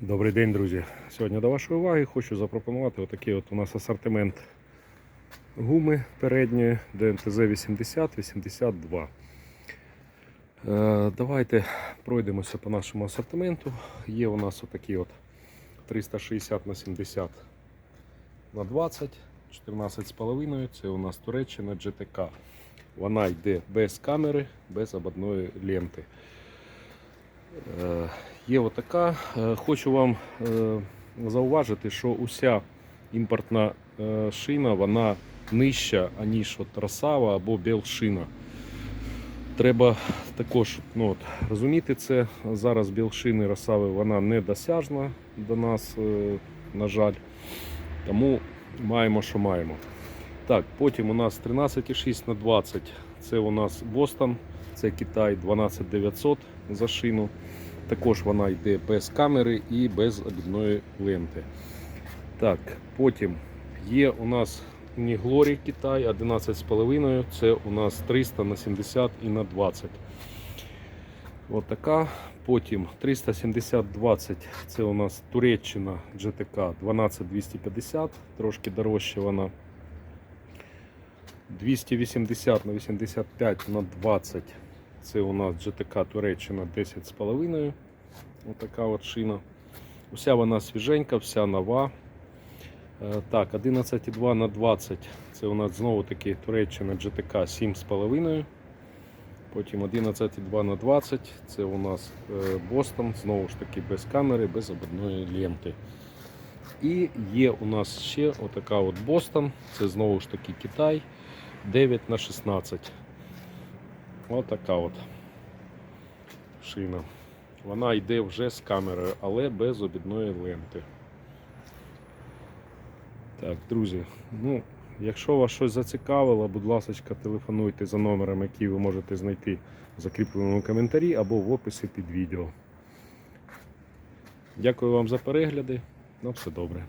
Добрий день, друзі. Сьогодні до вашої уваги хочу запропонувати отакий от у нас асортимент гуми передньої ДНТЗ 80-82. Е, Давайте пройдемося по нашому асортименту. Є у нас отакі от 360 на 70 на 20, 14,5. Це у нас Туреччина GTK. Вона йде без камери, без ободної ленти. Е, Є отака. Е, Хочу вам е, зауважити, що уся імпортна шина вона нижча, аніж от Росава або Білшина. Треба також ну, от, розуміти це. Зараз Білшини Росави вона не досяжна до нас, на жаль. Тому маємо, що маємо. Так, потім у нас 13,6 на 20. Це у нас Бостон, це Китай 12900 за шину. Також вона йде без камери і без обідної ленти. Так, потім є у нас Ніглорі Китай 11,5. Це у нас 300 на 70 і на 20. От така. Потім 370-20 це у нас Туреччина GTK 12250, трошки дорожче вона. 280 на 85 на 20 це у нас GTK Туреччина 10,5. Отака от шина. Уся вона свіженька, вся нова. Е, Так, 11,2 на 20 це у нас знову таки Туреччина GTK 7,5. Потім 11,2 на 20 це у нас е, Бостон, знову ж таки без камери, без ободної ленти. І є у нас ще отака от Бостон, це знову ж таки Китай 9 на 16. Отака от шина. Вона йде вже з камерою, але без обідної ленти. Так, друзі, ну, якщо вас щось зацікавило, будь ласка, телефонуйте за номером, який ви можете знайти в закріпленому коментарі або в описі під відео. Дякую вам за перегляди. На все добре.